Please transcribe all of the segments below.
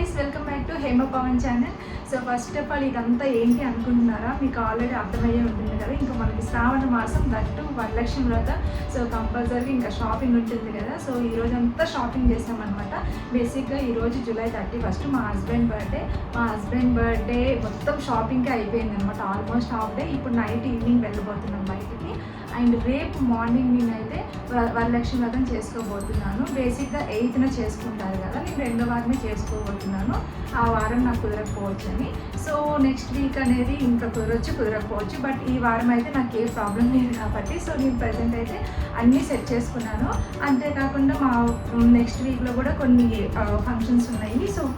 Guys welcome back to Hema Pavan channel so first of all ఇదంతా ఏంటి అనుకుంటున్నారా? మీకు ఆల్రెడీ అర్థమయ్యే ఉంటుంది కదా? ఇంకా మనకి శ్రావణ మాసం దట్టు వరలక్ష్మి వ్రత సో కంపల్సరీ ఇంకా షాపింగ్ ఉంటుంది కదా? సో ఈ రోజు అంతా షాపింగ్ చేసామన్నమాట. బేసిక్గా ఈరోజు జూలై థర్టీ ఫస్ట్ మా హస్బెండ్ బర్త్డే మా హస్బెండ్ బర్త్డే మొత్తం షాపింగ్కి అయిపోయింది అనమాట ఆల్మోస్ట్ హాఫ్ డే ఇప్పుడు నైట్ ఈవినింగ్ వెళ్ళిపోతున్నాం బయటికి. అండ్ రేపు మార్నింగ్ నేనైతే వ- వరలక్ష్మి వ్రతం చేసుకోబోతున్నాను. బేసిక్గా ఎయిత్న చేసుకుంటారు కదా నేను రెండో వారమే చేసుకోబోతున్నాను. ఆ వారం నాకు కుదరకపోవచ్చు అని సో నెక్స్ట్ వీక్ అనేది ఇంకా కుదరొచ్చు కుదరకపోవచ్చు. బట్ ఈ వారం అయితే నాకు ఏ ప్రాబ్లం లేదు కాబట్టి సో నేను ప్రజెంట్ అయితే అన్నీ సెట్ చేసుకున్నాను. అంతేకాకుండా మా నెక్స్ట్ వీక్లో కూడా కొన్ని ఫంక్షన్స్ ఉన్నాయి. సో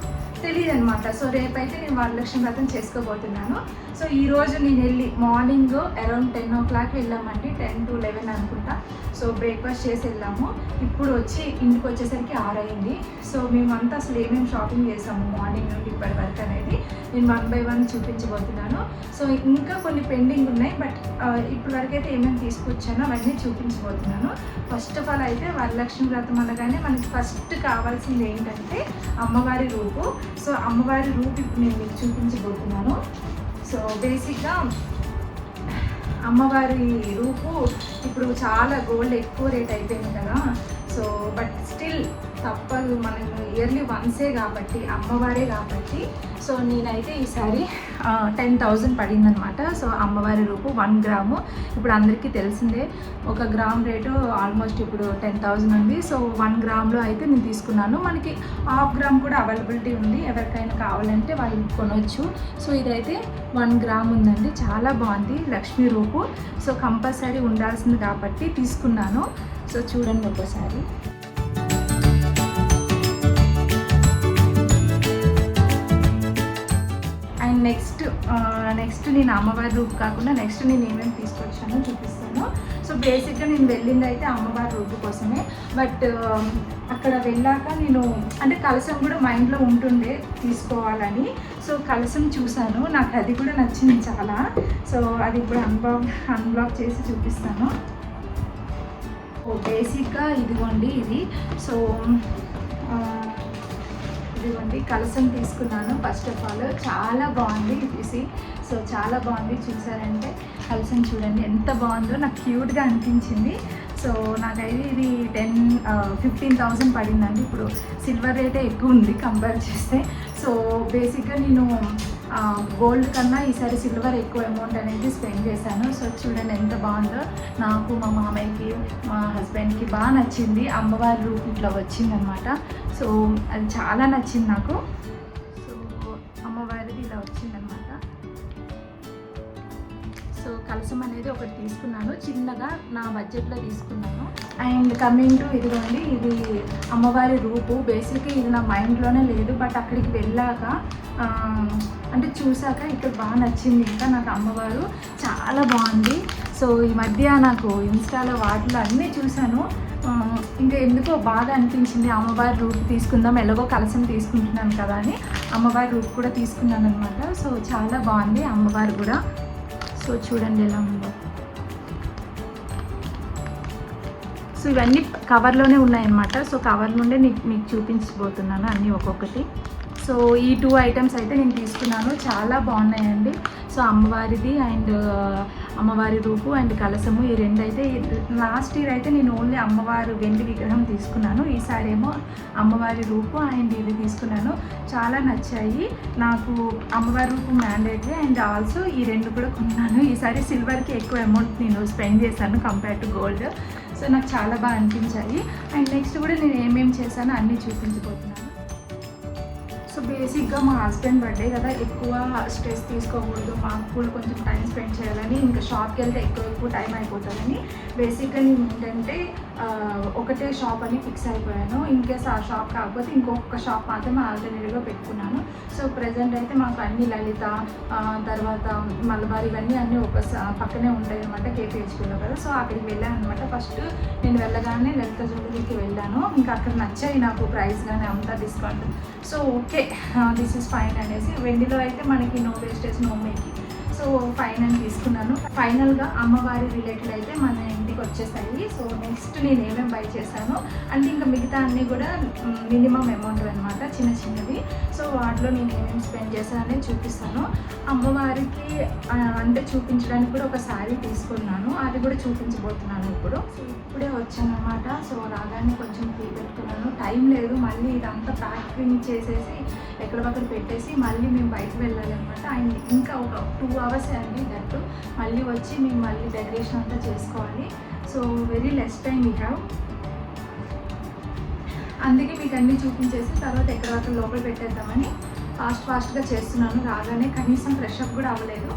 తెలియదు అనమాట సో రేపైతే నేను వరలక్ష్మి వ్రతం చేసుకోబోతున్నాను. సో ఈ రోజు నేను వెళ్ళి morning around ten o'clock వెళ్ళామండి. టెన్ టు లెవెన్ అనుకుంటా. సో బ్రేక్ఫాస్ట్ చేసి వెళ్ళాము. ఇప్పుడు వచ్చి ఇంటికి వచ్చేసరికి ఆరయింది సో మేమంతా అసలు ఏమేమి షాపింగ్ చేసాము మార్నింగ్ నుండి ఇప్పటి వరకు అనేది నేను వన్ బై వన్ చూపించబోతున్నాను. సో ఇంకా కొన్ని పెండింగ్ ఉన్నాయి. బట్ ఇప్పటి వరకు అయితే ఏమేమి తీసుకొచ్చానో అవన్నీ చూపించబోతున్నాను. ఫస్ట్ ఆఫ్ ఆల్ అయితే వరలక్ష్మి వ్రతం అనగానే మనకి ఫస్ట్ కావాల్సింది ఏంటంటే అమ్మవారి రూపు. సో అమ్మవారి రూపు ఇప్పుడు నేను మీకు చూపించబోతున్నాను. సో బేసిక్గా అమ్మవారి రూపు ఇప్పుడు చాలా గోల్డ్ ఎక్కువ రేట్ అయిపోయింది కదా. సో బట్ స్టిల్ తప్పదు. మనం ఇయర్లీ వన్సే కాబట్టి అమ్మవారే కాబట్టి. సో నేనైతే ఈసారి టెన్ థౌజండ్ పడిందనమాట సో అమ్మవారి రూపు వన్ గ్రాము. ఇప్పుడు అందరికీ తెలిసిందే ఒక గ్రామ్ రేటు ఆల్మోస్ట్ ఇప్పుడు టెన్ థౌజండ్ ఉంది. సో వన్ గ్రామ్లో అయితే నేను తీసుకున్నాను. మనకి హాఫ్ గ్రామ్ కూడా అవైలబిలిటీ ఉంది. ఎవరికైనా కావాలంటే వాళ్ళు కొనవచ్చు సో ఇదైతే వన్ గ్రామ్ ఉందండి. చాలా బాగుంది. లక్ష్మీ రూపు. సో కంపల్సరీ ఉండాల్సింది కాబట్టి తీసుకున్నాను. సో చూడండి ఒకసారి నెక్స్ట్ నెక్స్ట్ నేను అమ్మవారి రూపు కాకుండా నెక్స్ట్ నేను ఏమేమి తీసుకొచ్చానో చూపిస్తాను. సో బేసిక్గా నేను వెళ్ళింది అయితే అమ్మవారి రూపు కోసమే. బట్ um, అక్కడ వెళ్ళాక నేను అంటే కలసం కూడా మైండ్లో ఉంటుండే తీసుకోవాలని. సో కలసం చూశాను. నాకు అది కూడా నచ్చింది చాలా. సో అది ఇప్పుడు అన్బ్లాక్ అన్బ్లాక్ చేసి చూపిస్తాను. ఓ బేసిక్గా ఇదిగోండి ఇది. సో ఇదిగోండి కలసం తీసుకున్నాను. ఫస్ట్ ఆఫ్ ఆల్ చాలా బాగుంది చూసి సో చాలా బాగుంది చూసారంటే. కలసం చూడండి ఎంత బాగుందో. నాకు క్యూట్గా అనిపించింది. సో నాకైతే ఇది టెన్ ఫిఫ్టీన్ థౌజండ్ పడిందండి. ఇప్పుడు సిల్వర్ రేటే ఎక్కువ ఉంది కంపేర్ చేస్తే. సో బేసిక్గా నేను గోల్డ్ కన్నా ఈసారి సిల్వర్ ఎక్కువ అమౌంట్ అనేది స్పెండ్ చేశాను. సో చూడండి ఎంత బాగుందో. నాకు మా మామయ్యకి మా హస్బెండ్కి బాగా నచ్చింది. అమ్మవారి రూప్ ఇట్లా వచ్చిందనమాట సో అది చాలా నచ్చింది నాకు. సో అమ్మవారిది ఇలా వచ్చిందనమాట సో కలసం అనేది ఒకటి తీసుకున్నాను. చిన్నగా నా బడ్జెట్లో తీసుకున్నాను. అండ్ కమింగ్ టు ఇదిగోండి ఇది అమ్మవారి రూపు. బేసిక్గా ఇది నా మైండ్లోనే లేదు బట్ అక్కడికి వెళ్ళాక అంటే చూసాక ఇక్కడ బాగా నచ్చింది. ఇంకా నాకు అమ్మవారు చాలా బాగుంది. సో ఈ మధ్య నాకు ఇన్స్టాలో వాటిలో అన్నీ చూశాను. ఇంకా ఎందుకో బాగా అనిపించింది. అమ్మవారి రూట్ తీసుకుందాం ఎలాగో కలసం తీసుకుంటున్నాను కదా అని అమ్మవారి రూట్ కూడా తీసుకున్నాను అనమాట సో చాలా బాగుంది అమ్మవారు కూడా. సో చూడండి ఎలా ఉందో. సో ఇవన్నీ కవర్లోనే ఉన్నాయన్నమాట. సో కవర్ నుండే నీకు మీకు చూపించబోతున్నాను అన్నీ ఒక్కొక్కటి. సో ఈ టూ ఐటమ్స్ అయితే నేను తీసుకున్నాను. చాలా బాగున్నాయండి. సో అమ్మవారిది అండ్ అమ్మవారి రూపు అండ్ కలసము ఈ రెండు అయితే లాస్ట్ ఇయర్ అయితే నేను ఓన్లీ అమ్మవారు వెండి విగ్రహం తీసుకున్నాను. ఈసారి ఏమో అమ్మవారి రూపు అండ్ ఇది తీసుకున్నాను. చాలా నచ్చాయి. నాకు అమ్మవారి రూపు మ్యాండేటరీ అండ్ ఆల్సో ఈ రెండు కూడా కొన్నాను. ఈసారి సిల్వర్కి ఎక్కువ అమౌంట్ నేను స్పెండ్ చేశాను కంపేర్ టు గోల్డ్. సో నాకు చాలా బాగా అనిపించాయి. అండ్ నెక్స్ట్ కూడా నేను ఏమేమి చేశానో అన్నీ చూపించబోతున్నాను. సో బేసిక్గా మా హస్బెండ్ బర్త్డే కదా ఎక్కువ స్ట్రెస్ తీసుకోకూడదు మాకు కూడా కొంచెం టైం స్పెండ్ చేయాలని ఇంకా షాప్కి వెళ్తే ఎక్కువ ఎక్కువ టైం అయిపోతుందని బేసిక్గా నేను ఏంటంటే ఒకటే షాప్ అని ఫిక్స్ అయిపోయాను. ఇన్ కేస్ ఆ షాప్ కాకపోతే ఇంకొక షాప్ మాత్రమే ఆల్టర్నేటివ్గా పెట్టుకున్నాను. సో ప్రజెంట్ అయితే మాకు అన్ని లలిత తర్వాత మలబార్ ఇవన్నీ అన్నీ ఒక పక్కనే ఉంటాయి అనమాట కేపీహెచ్పీలో కదా. సో అక్కడికి వెళ్ళాను అనమాట ఫస్ట్ నేను వెళ్ళగానే లలిత జ్యువెలరీకి వెళ్ళాను. ఇంకా అక్కడ నచ్చాయి నాకు ప్రైస్ కానీ అంతా discount. So okay this is fine అనేసి వెండిలో అయితే మనకి no wastage no making so fine అని తీసుకున్నాను. ఫైనల్గా అమ్మవారి రిలేటెడ్ అయితే మన ఇంటికి వచ్చేసాయి సో నెక్స్ట్ నేను ఏమేమి బై చేశాను అంటే ఇంకా మిగతా అన్నీ కూడా మినిమం అమౌంట్ అనమాట చిన్న చిన్నవి. సో వాటిలో నేను ఏమేమి స్పెండ్ చేశానని చూపిస్తాను. అమ్మవారికి అంటే చూపించడానికి కూడా ఒక శారీ తీసుకున్నాను. అది కూడా చూపించబోతున్నాను ఇప్పుడు. సో ఇప్పుడే వచ్చానమాట సో రాగానే కొంచెం ఫ్రీ పెట్టుకున్నాను. టైం లేదు. మళ్ళీ ఇదంతా ప్యాకింగ్ చేసేసి ఎక్కడ పక్కన పెట్టేసి మళ్ళీ మేము బయటకు వెళ్ళాలి అనమాట అండ్ ఇంకా ఒక టూ అవర్స్ అండి దట్టు మళ్ళీ వచ్చి మేము మళ్ళీ డెకరేషన్ అంతా చేసుకోవాలి. So very less time you have. అందుకే మీకు అన్నీ చూపించేసి తర్వాత ఎక్కడ వరకు లోపల పెట్టేద్దామని ఫాస్ట్ ఫాస్ట్గా చేస్తున్నాను రాగానే కనీసం ఫ్రెష్ అప్ కూడా అవ్వలేదు.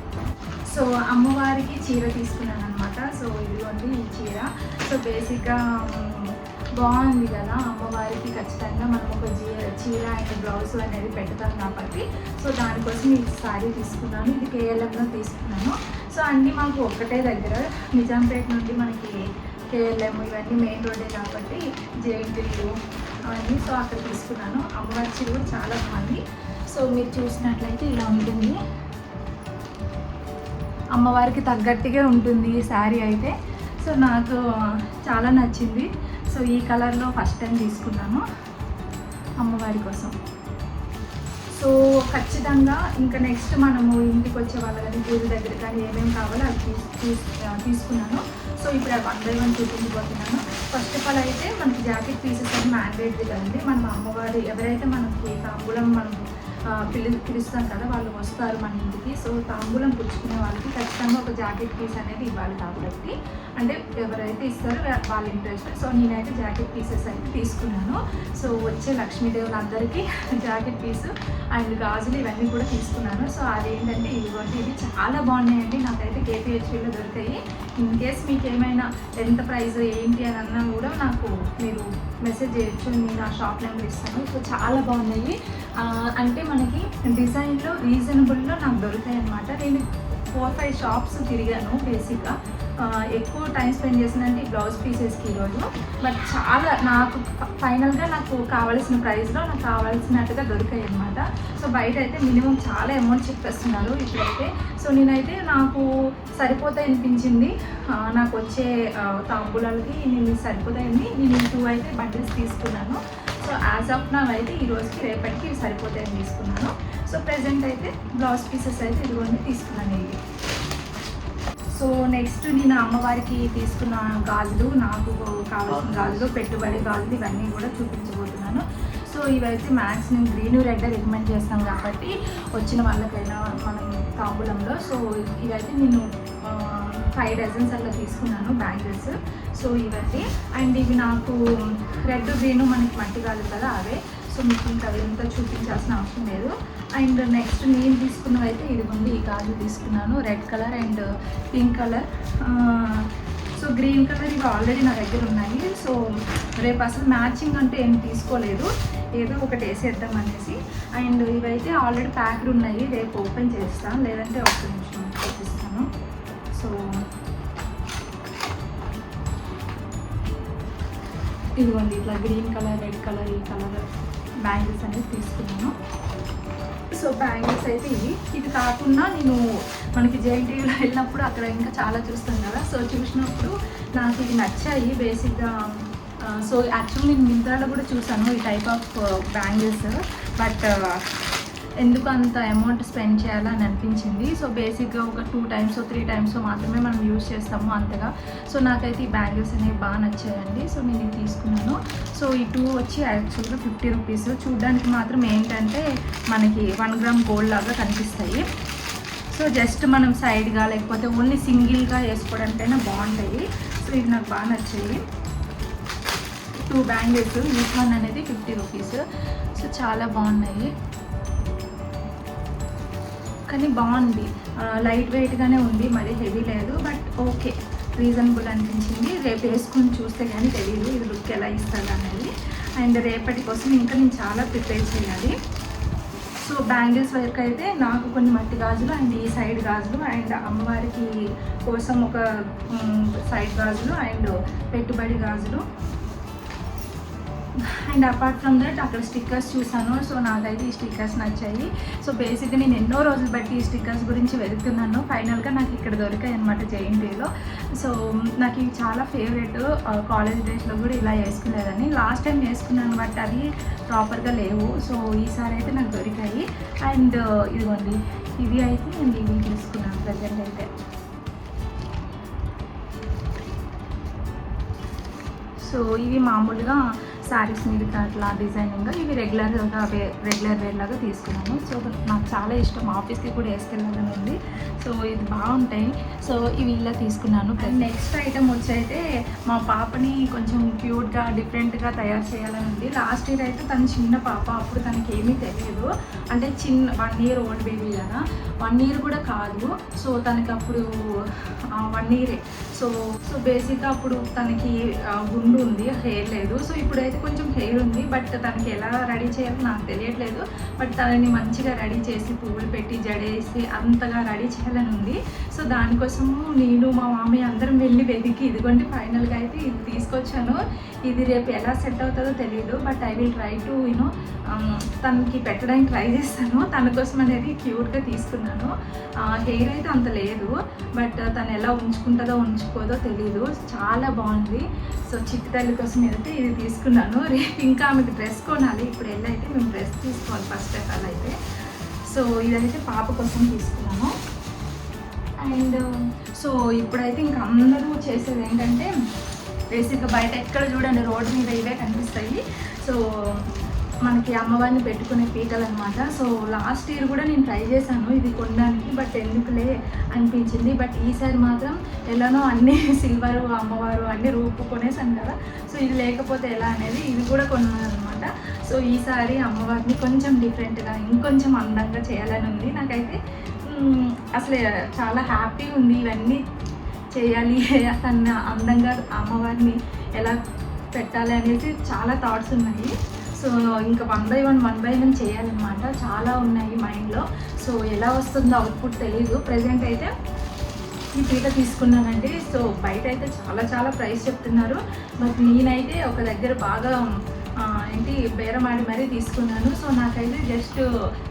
సో అమ్మవారికి చీర తీసుకున్నాను అనమాట సో ఇదిగోండి ఈ చీర. సో బేసిక్గా బాగుంది కదా అమ్మవారికి ఖచ్చితంగా మనం ఒక చీర చీర అండ్ బ్లౌజ్ అనేది పెడతాం కాబట్టి. సో దానికోసం ఈ శారీ తీసుకున్నాను. ఇది కేఎల్ఎంలో తీసుకున్నాను. సో అన్నీ మాకు ఒక్కటే దగ్గర. నిజాంపేట నుండి మనకి కేఎల్ఎం ఇవన్నీ మెయిన్ రోడ్డే కాబట్టి జేఎన్టీలు అవన్నీ సో అక్కడ తీసుకున్నాను. అమ్మవారి కూడా చాలా బాగుంది. సో మీరు చూసినట్లయితే ఇలా ఉంటుంది. అమ్మవారికి తగ్గట్టుగా ఉంటుంది ఈ శారీ అయితే. సో నాకు చాలా నచ్చింది. సో ఈ కలర్లో ఫస్ట్ టైం తీసుకున్నాను అమ్మవారి కోసం. సో ఖచ్చితంగా ఇంకా నెక్స్ట్ మనము ఇంటికి వచ్చే వాళ్ళ కానీ పూజ దగ్గర కానీ ఏమేమి కావాలో అది తీసు తీసుకున్నాను. సో ఇప్పుడు అవి వన్ బై వన్ చూపించబోతున్నాను. ఫస్ట్ ఆఫ్ ఆల్ అయితే మనకి జాకెట్ పీసెస్ అని మ్యాండేట్ది కదండి. మనం అమ్మవారు ఎవరైతే మనకి తాంబూలం మనం పిలి పిలుస్తాం కదా వాళ్ళు వస్తారు మన ఇంటికి. సో తాంబూలం పుచ్చుకునే వాళ్ళకి ఖచ్చితంగా ఒక జాకెట్ పీస్ అనేది ఇవ్వాలి కాబట్టి. అంటే ఎవరైతే ఇస్తారో వాళ్ళ ఇంట్రెస్ట్. సో నేనైతే జాకెట్ పీసెస్ అయితే తీసుకున్నాను. సో వచ్చే లక్ష్మీదేవులందరికీ జాకెట్ పీస్ అండ్ గాజులు ఇవన్నీ కూడా తీసుకున్నాను. సో అదేంటంటే ఇదిగోండి ఇవి చాలా బాగున్నాయండి. నాకైతే కేపీహెచ్పీలో దొరికాయి. ఇన్ కేస్ మీకు ఏమైనా ఎంత ప్రైస్ ఏంటి అని అన్నా కూడా నాకు మీరు మెసేజ్ చేయొచ్చు నేను ఆ షాప్ నెంబర్ ఇస్తాను. సో చాలా బాగున్నాయి. అంటే మనకి డిజైన్లో రీజనబుల్లో నాకు దొరుకుతాయి అనమాట నేను ఫోర్ ఫైవ్ షాప్స్ తిరిగాను బేసిక్గా. ఎక్కువ టైం స్పెండ్ చేసిందంటే ఈ బ్లౌజ్ పీసెస్కి ఈరోజు బట్ చాలా నాకు ఫైనల్గా నాకు కావాల్సిన ప్రైస్లో నాకు కావాల్సినట్టుగా దొరికాయి అనమాట సో బయట అయితే మినిమం చాలా అమౌంట్ చెప్పేస్తున్నారు ఇప్పుడైతే. సో నేనైతే నాకు సరిపోతాయి అనిపించింది. నాకు వచ్చే తాంబూలాలకి నేను సరిపోతాయని నేను టూ అయితే బండిల్స్ తీసుకున్నాను. సో యాజ్ ఆఫ్ నా అయితే ఈ రోజుకి రేపటికి సరిపోతాయని తీసుకున్నాను. సో ప్రజెంట్ అయితే బ్లౌజ్ పీసెస్ అయితే ఇదిగోండి తీసుకున్నాను ఇవి సో నెక్స్ట్ నేను అమ్మవారికి తీసుకున్న గాజులు నాకు కావాల్సిన గాజులు పెట్టుబడి గాజులు ఇవన్నీ కూడా చూపించబోతున్నాను. సో ఇవైతే మ్యాక్స్ నేను గ్రీన్ రెడ్ రికమెండ్ చేస్తాం కాబట్టి వచ్చిన వాళ్ళకైనా మనం తాంబూలంలో. సో ఇవైతే నేను ఫైవ్ డజన్స్ అలా తీసుకున్నాను బ్యాంగిల్స్ సో ఇవైతే అండ్ ఇవి నాకు రెడ్ గ్రీన్ మనకి మట్టి కాదు కదా అవే. సో మీకు ఇంకా అవి చూపించాల్సిన అవసరం లేదు. అండ్ నెక్స్ట్ నేను తీసుకున్నవి అయితే ఇది ఉంది. ఈ గాజు తీసుకున్నాను. Red colour and pink colour. So green colour ఇవి ఆల్రెడీ నా దగ్గర ఉన్నాయి. సో రేపు అసలు మ్యాచింగ్ అంటే ఏం తీసుకోలేదు. ఏదో ఒకటి వేసేద్దాం అనేసి. అండ్ ఇవైతే ఆల్రెడీ ప్యాక్డ్ ఉన్నాయి. రేపు ఓపెన్ చేస్తాను. లేదంటే ఒక నిమిషం చూపిస్తాను సో ఇదిగోండి. ఇట్లా గ్రీన్ కలర్ రెడ్ కలర్ ఈ కలర్. బ్యాంగిల్స్ అనేది తీసుకున్నాను. సో బ్యాంగిల్స్ అయితే ఇవి. ఇది కాకుండా నేను మనకి జేఎన్టీయూలో వెళ్ళినప్పుడు అక్కడ ఇంకా చాలా చూస్తాం కదా. సో చూసినప్పుడు నాకు ఇది నచ్చాయి బేసిక్గా. సో యాక్చువల్లీ నేను మింత్రాలో కూడా చూసాను ఈ టైప్ ఆఫ్ బ్యాంగిల్స్. బట్ ఎందుకు అంత అమౌంట్ స్పెండ్ చేయాలని అనిపించింది. సో బేసిక్గా ఒక టూ టైమ్స్ త్రీ టైమ్స్ మాత్రమే మనం యూజ్ చేస్తాము అంతగా. సో నాకైతే ఈ బ్యాంగిల్స్ అనేవి బాగా నచ్చాయండి. సో నేను ఇది తీసుకున్నాను. సో ఈ టూ వచ్చి యాక్చువల్గా ఫిఫ్టీ రూపీస్ చూడడానికి మాత్రం ఏంటంటే మనకి వన్ గ్రామ్ గోల్డ్ లాగా కనిపిస్తాయి. సో జస్ట్ మనం సైడ్గా లేకపోతే ఓన్లీ సింగిల్గా వేసుకోవడానికైనా బాగుంటాయి. సో ఇది నాకు బాగా నచ్చాయి. టూ బ్యాంగిల్స్ ఈచ్ వన్ అనేది ఫిఫ్టీ రూపీస్ సో చాలా బాగున్నాయి. కానీ బాగుంది. లైట్ వెయిట్గానే ఉంది మరి హెవీ లేదు బట్ ఓకే. రీజనబుల్ అనిపించింది. రేపు వేసుకొని చూస్తే కానీ తెలియదు ఇది లుక్ ఎలా ఇస్తుంది అనేది. అండ్ రేపటి కోసం ఇంకా నేను చాలా ప్రిపేర్ చేయాలి. సో బ్యాంగిల్స్ వరకు అయితే నాకు కొన్ని మట్టి గాజులు అండ్ ఈ సైడ్ గాజులు అండ్ అమ్మవారికి కోసం ఒక సైడ్ గాజులు అండ్ పెట్టుబడి గాజులు. అండ్ అపార్ట్ ఫ్రమ్ దట్ అక్కడ స్టిక్కర్స్ చూసాను సో నాకైతే ఈ స్టిక్కర్స్ నచ్చాయి. సో బేసిక్గా నేను ఎన్నో రోజులు బట్టి ఈ స్టిక్కర్స్ గురించి వెతుకుతున్నాను. ఫైనల్గా నాకు ఇక్కడ దొరికాయి అనమాట జేఎన్టీలో సో నాకు ఇవి చాలా ఫేవరెట్ కాలేజ్ డేస్లో కూడా ఇలా వేసుకునేదని లాస్ట్ టైం వేసుకున్నాను బట్ అవి ప్రాపర్గా లేవు. సో ఈసారి అయితే నాకు దొరికాయి. అండ్ ఇదిగోండి. ఇవి అయితే నేను ఇవి తీసుకున్నాను ప్రజెంట్ అయితే. సో ఇవి మామూలుగా శారీస్ మీదకి అట్లా డిజైనింగ్ ఇవి రెగ్యులర్గా రెగ్యులర్ వేర్ లాగా తీసుకున్నాను. సో నాకు చాలా ఇష్టం. ఆఫీస్కి కూడా వేసుకెళ్ళాలని ఉంది. సో ఇది బాగుంటాయి. సో ఇవి ఇలా తీసుకున్నాను. నెక్స్ట్ ఐటమ్ వచ్చి అయితే మా పాపని కొంచెం క్యూట్గా డిఫరెంట్గా తయారు చేయాలని ఉంది. లాస్ట్ ఇయర్ అయితే తను చిన్న పాప. అప్పుడు తనకి ఏమీ తెలియదు. అంటే చిన్న వన్ ఇయర్ ఓల్డ్ బేబీ కదా. వన్ ఇయర్ కూడా కాదు. సో తనకి అప్పుడు వన్ ఇయరే. సో సో బేసిక్గా అప్పుడు తనకి గుండు ఉంది. హెయిర్ లేదు. సో ఇప్పుడైతే అయితే కొంచెం హెయిర్ ఉంది బట్ తనకి ఎలా రెడీ చేయాలో నాకు తెలియట్లేదు. బట్ తనని మంచిగా రెడీ చేసి పువ్వులు పెట్టి జడేసి అంతగా రెడీ చేయాలని ఉంది. సో దానికోసము నేను మా మామయ్య అందరం వెళ్ళి వెతికి ఇదిగోండి ఫైనల్గా అయితే ఇది తీసుకొచ్చాను. ఇది రేపు ఎలా సెట్ అవుతుందో తెలియదు but I will try to you know తనకి పెట్టడానికి ట్రై చేస్తాను. తన కోసం అనేది క్యూట్గా తీసుకున్నాను. హెయిర్ అయితే అంత లేదు బట్ తను ఎలా ఉంచుకుంటుందో ఉంచుకోదో తెలియదు చాలా బాగుంది. సో చిట్టి తల్లి కోసం ఏదైతే ఇది తీసుకున్నాను రేపు ఇంకా ఆమెకు డ్రెస్ కొనాలి. ఇప్పుడు వెళ్ళైతే అయితే మేము డ్రెస్ తీసుకోవాలి ఫస్ట్ ఆఫ్ ఆల్ అయితే. సో ఇదైతే పాప కోసం తీసుకున్నాము అండ్ సో ఇప్పుడైతే ఇంకా అందరూ చేసేది ఏంటంటే బేసిక్గా బయట ఎక్కడ చూడండి రోడ్డు మీద ఇవే కనిపిస్తాయి. సో మనకి అమ్మవారిని పెట్టుకునే పీటలు అనమాట సో లాస్ట్ ఇయర్ కూడా నేను ట్రై చేశాను ఇది కొనడానికి బట్ ఎందుకులే అనిపించింది. బట్ ఈసారి మాత్రం ఎలానో అన్ని సిల్వర్ అమ్మవారు అన్ని రూపు కొనేసాను కదా. సో ఇది లేకపోతే ఎలా అనేది ఇది కూడా కొన్నాను అనమాట సో ఈసారి అమ్మవారిని కొంచెం డిఫరెంట్గా ఇంకొంచెం అందంగా చేయాలని ఉంది. నాకైతే అసలు చాలా హ్యాపీ ఉంది ఇవన్నీ చేయాలి అన్న అందంగా అమ్మవారిని ఎలా పెట్టాలి అనేసి చాలా థాట్స్ ఉన్నాయి. సో ఇంకా one by one one by one చేయాలన్నమాట. చాలా ఉన్నాయి మైండ్లో సో ఎలా వస్తుందో అవుట్పుట్ తెలీదు. ప్రజెంట్ అయితే ఈ పీట తీసుకున్నానండి. సో బయట అయితే చాలా చాలా ప్రైస్ చెప్తున్నారు. బట్ నేనైతే ఒక దగ్గర బాగా ఏంటి బేరమాడి మరీ తీసుకున్నాను. సో నాకైతే జస్ట్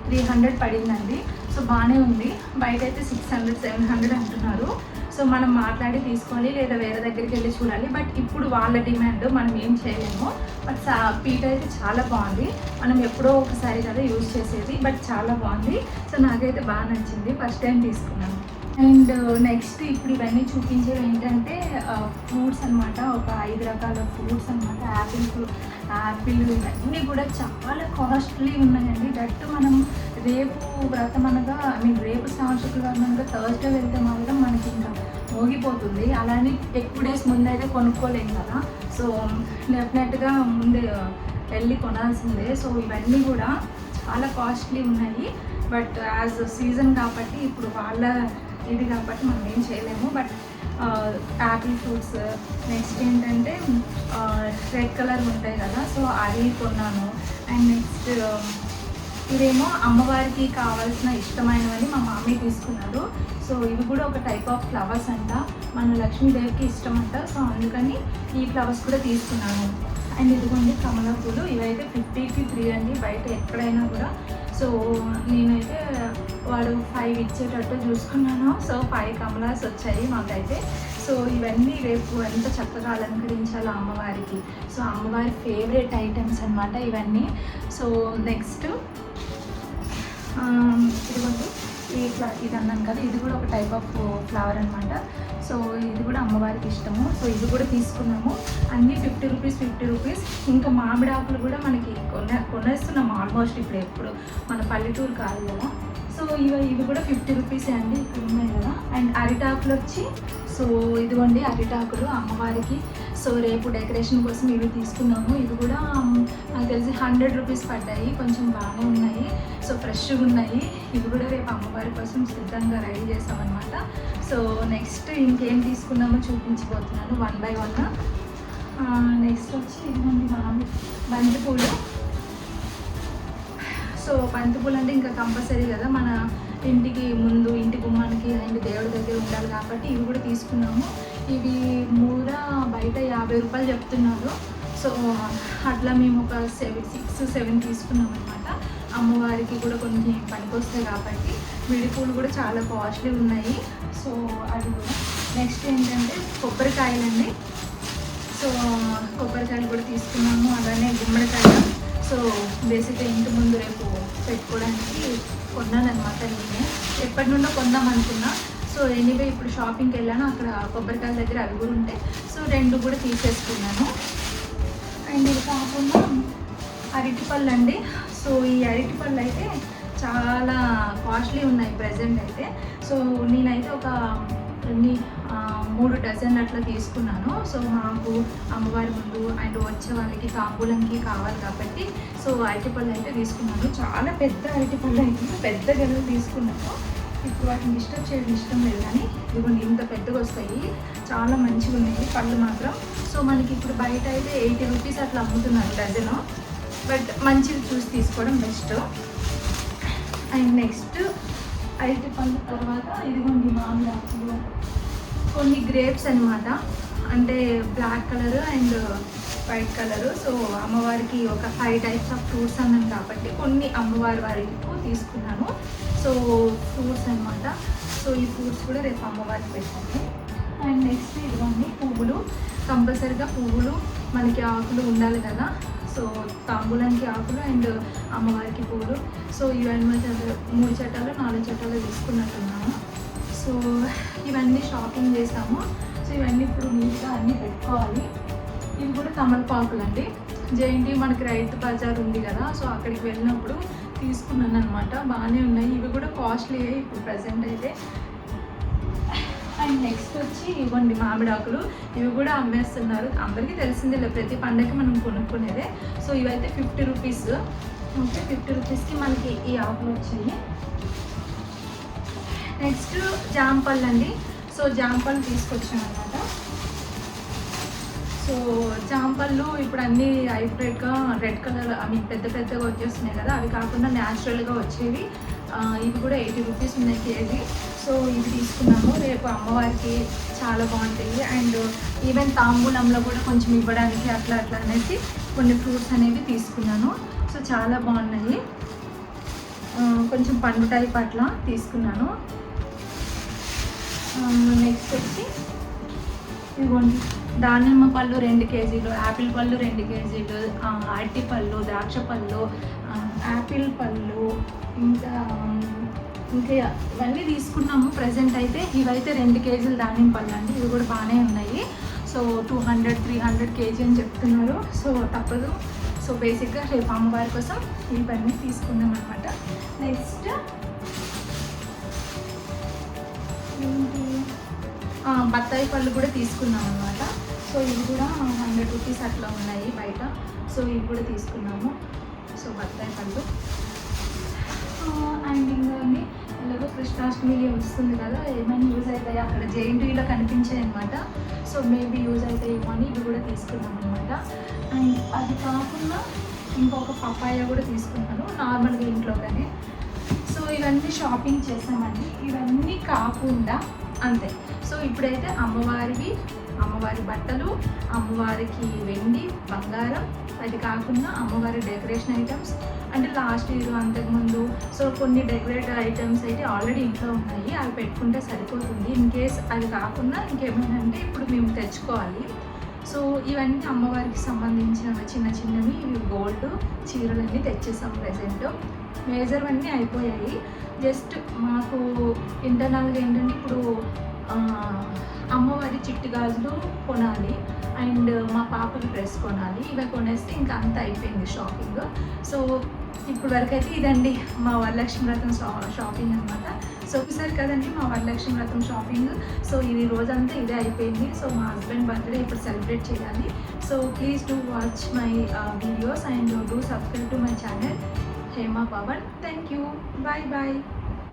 త్రీ హండ్రెడ్ పడిందండి. సో బాగానే ఉంది. బయట అయితే సిక్స్ హండ్రెడ్ సెవెన్ హండ్రెడ్ అంటున్నారు. సో మనం మాట్లాడి తీసుకోవాలి లేదా వేరే దగ్గరికి వెళ్ళి చూడాలి. బట్ ఇప్పుడు వాళ్ళ డిమాండ్ మనం ఏం చేయలేము. బట్ పీట అయితే చాలా బాగుంది. మనం ఎప్పుడో ఒకసారి కదా యూజ్ చేసేది బట్ చాలా బాగుంది. సో నాకైతే బాగా నచ్చింది. ఫస్ట్ టైం తీసుకున్నాను. అండ్ నెక్స్ట్ ఇప్పుడు ఇవన్నీ చూపించేవి ఏంటంటే ఫ్రూట్స్ అనమాట ఒక ఐదు రకాల ఫ్రూట్స్ అన్నమాట. యాపిల్ ఫ్రూ యాపిల్ ఇవన్నీ కూడా చాలా కాస్ట్లీ ఉన్నాయండి. దట్ మనం రేపు వ్రతం అనగా ఐ మీన్ రేపు శ్రావణ శుక్రవారం అనగా థర్స్డే వెళ్తే మాత్రం మనకి ఇంకా మోగిపోతుంది. అలానే ఎక్కువ డేస్ ముందైతే కొనుక్కోలేం కదా. సో డెఫినెట్గా ముందే uh, వెళ్ళి కొనాల్సిందే. సో ఇవన్నీ కూడా చాలా కాస్ట్లీ ఉన్నాయి. బట్ యాజ్ సీజన్ కాబట్టి ఇప్పుడు వాళ్ళ ఇది కాబట్టి మనం ఏం చేయలేము. బట్ యాపిల్ ఫ్రూట్స్ నెక్స్ట్ ఏంటంటే uh, రెడ్ కలర్ ఉంటాయి కదా. సో అవి కొన్నాను. అండ్ నెక్స్ట్ ఇదేమో అమ్మవారికి కావాల్సిన ఇష్టమైనవని మా మామీ తీసుకున్నారు. సో ఇవి కూడా ఒక టైప్ ఆఫ్ ఫ్లవర్స్ అంట. మన లక్ష్మీదేవికి ఇష్టం అంట సో అందుకని ఈ ఫ్లవర్స్ కూడా తీసుకున్నాను. అండ్ ఇదిగోండి కమల పూలు. ఇవైతే ఫిఫ్టీకి త్రీ అండి. బయట ఎక్కడైనా కూడా. సో నేనైతే వాడు ఫైవ్ ఇచ్చేటట్టు చూసుకున్నాను. సో ఫైవ్ కమలాస్ వచ్చాయి మాకైతే. సో ఇవన్నీ రేపు ఎంత చక్కగా అలంకరించాలో అమ్మవారికి. సో అమ్మవారి ఫేవరెట్ ఐటమ్స్ అనమాట ఇవన్నీ. సో నెక్స్ట్ ఇదిగోండి. ఈ ఇది అన్నాను కదా ఇది కూడా ఒక టైప్ ఆఫ్ ఫ్లవర్ అనమాట సో ఇది కూడా అమ్మవారికి ఇష్టము. సో ఇది కూడా తీసుకున్నాము. అన్నీ ఫిఫ్టీ రూపీస్ ఫిఫ్టీ రూపీస్ ఇంకా మామిడి ఆకులు కూడా మనకి కొనే కొనేస్తున్నాం ఆల్మోస్ట్ ఇప్పుడు ఎప్పుడు. మన పల్లెటూరు కాదు కదా. సో ఇవి ఇవి కూడా ఫిఫ్టీ రూపీసే అండి. ఇక్కడ ఉన్నాయి కదా. అండ్ అరిటాకులు వచ్చి సో ఇదిగోండి అరిటాకులు అమ్మవారికి. సో రేపు డెకరేషన్ కోసం ఇవి తీసుకున్నాము. ఇవి కూడా నాకు తెలిసి హండ్రెడ్ రూపీస్ పడ్డాయి. కొంచెం బాగానే ఉన్నాయి. సో ఫ్రెష్గా ఉన్నాయి. ఇవి కూడా రేపు అమ్మవారి కోసం సిద్ధంగా రెడీ చేస్తామన్నమాట సో నెక్స్ట్ ఇంకేం తీసుకున్నామో చూపించబోతున్నాను వన్ బై వన్. నెక్స్ట్ వచ్చి ఇదిగోండి మామిడి బంతిపూలు. సో బంతిపూలు అంటే ఇంకా కంపల్సరీ కదా మన ఇంటికి ముందు ఇంటి గుమ్మానికి అండ్ దేవుడి దగ్గర ఉండాలి కాబట్టి ఇవి కూడా తీసుకున్నాము. ఇవి మూర బయట యాభై రూపాయలు చెప్తున్నారు. సో అట్లా మేము ఒక సెవెన్ సిక్స్ సెవెన్ తీసుకున్నాం అనమాట అమ్మవారికి కూడా కొన్ని పనికొస్తాయి కాబట్టి విడిపూలు కూడా చాలా కాస్ట్లీ ఉన్నాయి. సో అది కూడా నెక్స్ట్ ఏంటంటే కొబ్బరికాయలండి. సో కొబ్బరికాయలు కూడా తీసుకున్నాము. అలానే గుమ్మడికాయ. సో బేసిక్గా ఇంటి ముందు రేపు పెట్టుకోవడానికి కొన్నాను నేనే. ఎప్పటి నుండో కొందాం అనుకున్నా. సో ఎనీవే ఇప్పుడు షాపింగ్కి వెళ్ళాను. అక్కడ కొబ్బరికాయల దగ్గర అవి కూడా ఉంటాయి. సో రెండు కూడా తీసేసుకున్నాను. అండ్ ఇది కాకుండా అరటిపళ్ళు అండి. సో ఈ అరటిపళ్ళు అయితే చాలా కాస్ట్లీ ఉన్నాయి ప్రజెంట్ అయితే. సో నేనైతే ఒక నీ మూడు డజన్ అట్లా తీసుకున్నాను. సో మాకు అమ్మవారి ముందు అండ్ వచ్చే వాళ్ళకి తాంబూలంకి కావాలి కాబట్టి సో అరటిపళ్ళు అయితే తీసుకున్నాను. చాలా పెద్ద అరటిపళ్ళు అయితే పెద్ద గెలలు తీసుకున్నాను ఇప్పుడు వాటిని డిస్టర్బ్ చేయడం ఇష్టం లేదు కానీ ఇదిగోండి ఇంత పెద్దగా వస్తాయి. చాలా మంచిగా ఉన్నాయి పళ్ళు మాత్రం. సో మనకి ఇప్పుడు బయట అయితే ఎయిటీ రూపీస్ అట్లా అమ్ముతున్నారు డజను బట్ మంచిది చూసి తీసుకోవడం బెస్ట్ అండ్ నెక్స్ట్ అరటి పళ్ళు తర్వాత ఇదిగోండి మామిడి ఆకులు కొన్ని గ్రేప్స్ అన్నమాట. అంటే black colour and white colour. So అమ్మవారికి ఒక ఫైవ్ టైప్స్ ఆఫ్ ఫ్రూట్స్ అన్నాను కాబట్టి కొన్ని అమ్మవారి వారికి తీసుకున్నాను. సో ఫ్రూట్స్ అనమాట సో ఈ ఫ్రూట్స్ కూడా రేపు అమ్మవారికి పెట్టాను. అండ్ నెక్స్ట్ ఇదిగోండి పువ్వులు. కంపల్సరిగా పువ్వులు మనకి ఆకులు ఉండాలి కదా. సో తాంబూలానికి ఆకులు అండ్ అమ్మవారికి పువ్వులు. సో ఇవన్నీ చట్టాలు మూడు చట్టాలు నాలుగు చట్టాలు తీసుకున్నట్టున్నాను. సో ఇవన్నీ షాపింగ్ చేసాము. సో ఇవన్నీ ఇప్పుడు నీట్గా అన్నీ పెట్టుకోవాలి. ఇవి కూడా తమలపాకులు అండి జేఎన్టీ మనకి రైతు బజార్ ఉంది కదా సో అక్కడికి వెళ్ళినప్పుడు తీసుకున్నాను అనమాట బాగానే ఉన్నాయి. ఇవి కూడా కాస్ట్లీ ఇప్పుడు ప్రజెంట్ అయితే. అండ్ నెక్స్ట్ వచ్చి ఇవ్వండి మామిడాకులు. ఇవి కూడా అమ్మేస్తున్నారు. అందరికీ తెలిసిందే ప్రతి పండగకి మనం కొనుక్కునేదే. సో ఇవైతే ఫిఫ్టీ రూపీస్ ఓకే ఫిఫ్టీ రూపీస్కి మనకి ఈ ఆకులు వచ్చాయి నెక్స్ట్ జాంపళ్ళు అండి. సో జాంపళ్ళు తీసుకొచ్చాను అనమాట సో జాంపళ్ళు ఇప్పుడు అన్నీ హైబ్రిడ్గా రెడ్ కలర్ అవి పెద్ద పెద్దగా వచ్చేస్తున్నాయి కదా. అవి కాకుండా న్యాచురల్గా వచ్చేవి. ఇవి కూడా ఎయిటీ రూపీస్ ఉన్నాయి కేజీ. సో ఇవి తీసుకున్నాము. రేపు అమ్మవారికి చాలా బాగుంటాయి. అండ్ ఈవెన్ తాంబూలంలో కూడా కొంచెం ఇవ్వడానికి అట్లా అట్లా అనేసి కొన్ని ఫ్రూట్స్ అనేవి తీసుకున్నాను. సో చాలా బాగున్నాయి. కొంచెం పండు టైప్ అట్లా తీసుకున్నాను. Um, నెక్స్ట్ వచ్చి ఇవ్వండి. దానిమ్మ పళ్ళు రెండు కేజీలు యాపిల్ పళ్ళు రెండు కేజీలు ఆ, అరటి పళ్ళు ద్రాక్ష పళ్ళు యాపిల్ పళ్ళు ఇంకా um, ఇంకా ఇవన్నీ తీసుకున్నాము. ప్రజెంట్ అయితే ఇవైతే రెండు కేజీలు దానిమ్మ పళ్ళు అండి. ఇవి కూడా బాగానే ఉన్నాయి. So two hundred three hundred KG అని చెప్తున్నారు. సో తప్పదు. సో బేసిక్గా రేపు అమ్మవారి కోసం ఇవన్నీ తీసుకున్నాం అనమాట నెక్స్ట్ బత్తాయి పళ్ళు కూడా తీసుకున్నాం అనమాట సో ఇవి కూడా హండ్రెడ్ రూపీస్ అట్లా ఉన్నాయి బయట. సో ఇవి కూడా తీసుకున్నాము. సో బత్తాయి పళ్ళు. అండ్ ఇంకా అండి ఎలాగో కృష్ణాష్టమి వస్తుంది కదా ఏమైనా యూజ్ అవుతాయి? అక్కడ జేఎన్టీలో కనిపించాయి అనమాట సో మేబీ యూజ్ అవుతాయేమో అని ఇవి కూడా తీసుకున్నాం అనమాట అండ్ అది కాకుండా ఇంకొక పపాయ కూడా తీసుకున్నాను నార్మల్గా ఇంట్లోగానే. సో ఇవన్నీ షాపింగ్ చేసామండి. ఇవన్నీ కాకుండా అంతే. సో ఇప్పుడైతే అమ్మవారివి అమ్మవారి బట్టలు అమ్మవారికి వెండి బంగారం అది కాకుండా అమ్మవారి డెకరేషన్ ఐటమ్స్. అంటే లాస్ట్ ఇయర్ అంతకుముందు సో కొన్ని డెకరేటివ్ ఐటమ్స్ అయితే ఆల్రెడీ ఇంట్లో ఉన్నాయి. అవి పెట్టుకుంటే సరిపోతుంది. ఇన్ కేస్ అది కాకుండా ఇంకేమైనా అంటే ఇప్పుడు మేము తెచ్చుకోవాలి. సో ఇవన్నీ అమ్మవారికి సంబంధించిన చిన్న చిన్నవి ఇవి గోల్డ్ చీరలన్నీ తెచ్చేసాం ప్రజెంట్ మేజర్ అన్నీ అయిపోయాయి. జస్ట్ మాకు ఇంటర్నల్గా ఏంటంటే ఇప్పుడు అమ్మవారి చిట్టి గాజులు కొనాలి అండ్ మా పాపకి డ్రెస్ కొనాలి. ఇవి కొనేస్తే ఇంకా అంత అయిపోయింది షాపింగ్. సో ఇప్పుడు వరకు అయితే ఇదండి మా వరలక్ష్మి వ్రతం షా- షాపింగ్ అనమాట సో ఒకసారి కదండి మా వరలక్ష్మి వ్రతం షాపింగ్. సో ఇది రోజంతా ఇదే అయిపోయింది. సో మా హస్బెండ్ బర్త్డే ఇప్పుడు సెలబ్రేట్ చేయాలి. So please do watch my videos and do subscribe to my channel. Hema Pavan thank you bye bye